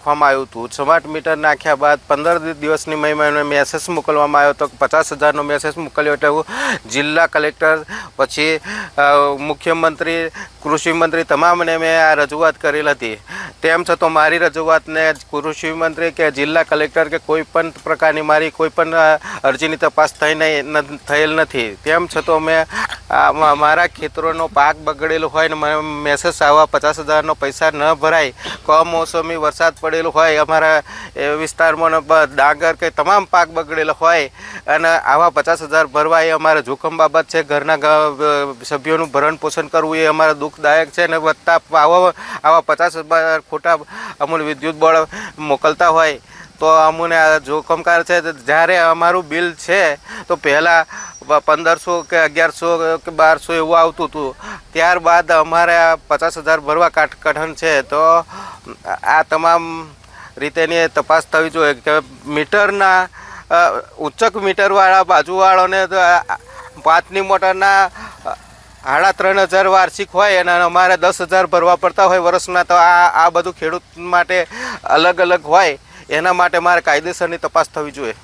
નાખવામાં આવ્યું હતું. સ્માર્ટ મીટર નાખ્યા બાદ પંદર દિવસની મહિમાનો મેસેજ મોકલવામાં આવ્યો હતો પચાસ હજારનો મેસેજ મોકલ્યો એટલે જિલ્લા કલેક્ટર, પછી મુખ્યમંત્રી કૃષિમંત્રી તમામને મેં આ રજૂઆત કરેલ હતી. તેમ છતાં મારી રજૂઆતને કૃષિમંત્રી કે જિલ્લા કલેક્ટર કે કોઈ પણ પ્રકારની મારી કોઈ પણ અરજીની તપાસ થઈ નહીં થયેલ નથી. તેમ છતાં મેં મારા ખેતરોનો પાક બગડેલો હોય ને મેસેજ આવવા પચાસ હજારનો પૈસા ન ભરાય કમોસમી વરસાદ પડેલો હોય, અમારા વિસ્તારમાં ડાંગર કે તમામ પાક બગડેલો હોય અને આવા પચાસ હજાર ભરવા એ અમારે જોખમ બાબત છે. ઘરના સભ્યોનું ભરણ પોષણ કરવું એ અમારા દુઃખદાયક છે ને વધતા આવા આવા પચાસ હજાર ખોટા અમૂલ વિદ્યુત બળ મોકલતા હોય તો અમને આ જોખમકાર છે. જ્યારે અમારું બિલ છે, તો પહેલાં પંદરસો કે અગિયારસો કે બારસો એવું આવતું હતું. ત્યારબાદ અમારે પચાસ હજાર ભરવા કાઠ કઠણ છે, તો આ તમામ રીતેની તપાસ થવી જોઈએ કે મીટરના ઉચ્ચક મીટરવાળા બાજુવાળાને પાંચની મોટરના સાડા ત્રણ હજાર વાર્ષિક હોય અને અમારે દસ હજાર ભરવા પડતા હોય વર્ષના, તો આ આ બધું ખેડૂત માટે અલગ અલગ હોય. એના માટે મારે કાયદેસરની તપાસ થવી જોઈએ.